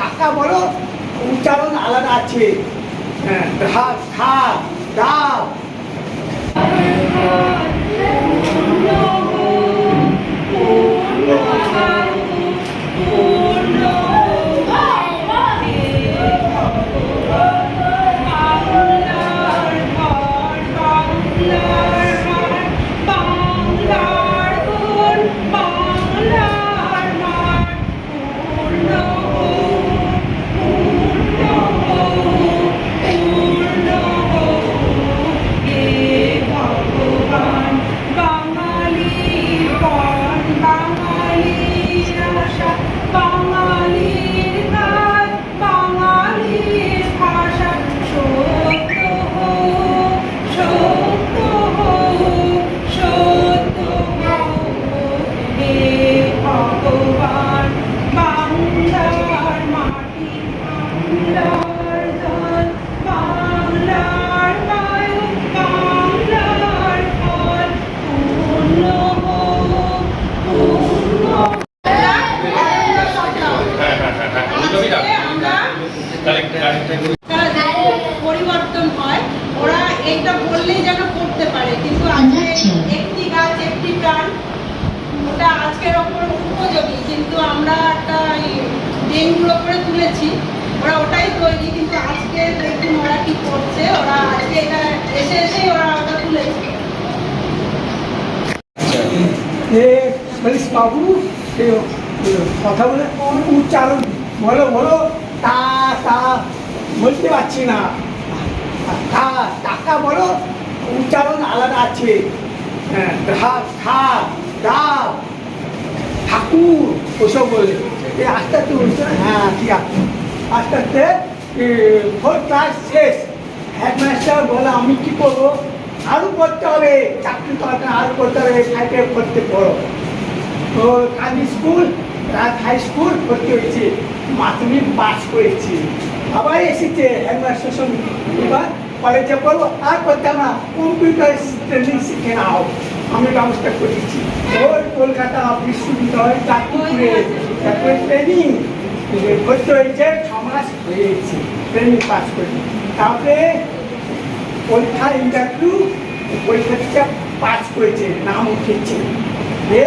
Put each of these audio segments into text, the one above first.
টাকা বলো উচ্চারণ আলাদা আছে। হ্যাঁ বাঙালি পরিবর্তন হয় ওরা এইটা বললেই যেন করতে পারে। কিন্তু আজকে একটি গাছ একটি প্রাণ ওটা আজকের ওপর উপযোগী। কিন্তু আমরা একটা দিনগুলো করে তুলেছি ওরা ওটাই তৈরি কিন্তু আজকে দেখুন ওরা কি করছে ওরা আজকে এটা এসে এসেই ওরা ওটা তুলেছে। বাবু কথা বলে উচ্চারণ। বলো বলো। তা বলতে পারছি না। টাকা বলো, উচ্চারণ আলাদা আছে। হ্যাঁ ধা ঠাকুর, ওসব বলে। এই আস্তে আস্তে হ্যাঁ ঠিক আছে। আস্তে আস্তে ফোর ক্লাস শেষ। হেডমাস্টার বলে, আমি কি করব? আরও পড়তে হবে। চাকরি তো আরও করতে হবে ফাইভে পড়তে পড়ো তো কালি স্কুল হাই স্কুল ভর্তি হয়েছে। মাধ্যমিক পাস করেছি। আবার এসেছে সঙ্গে এবার কলেজে পড়ব আর করতাম না কম্পিউটার ট্রেনিং শিখে নাও। আমি ব্যবস্থা করেছি। ওই কলকাতা বিশ্ববিদ্যালয় চাকরিপুরে তারপরে ট্রেনিং ভর্তি হয়েছে, ছ মাস হয়েছে ট্রেনিং পাস করে তারপরে পরীক্ষা ইন্টারভিউ পরীক্ষাটা পাস করেছে, নাম উঠেছে। এ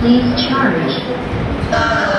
please charge. Uh,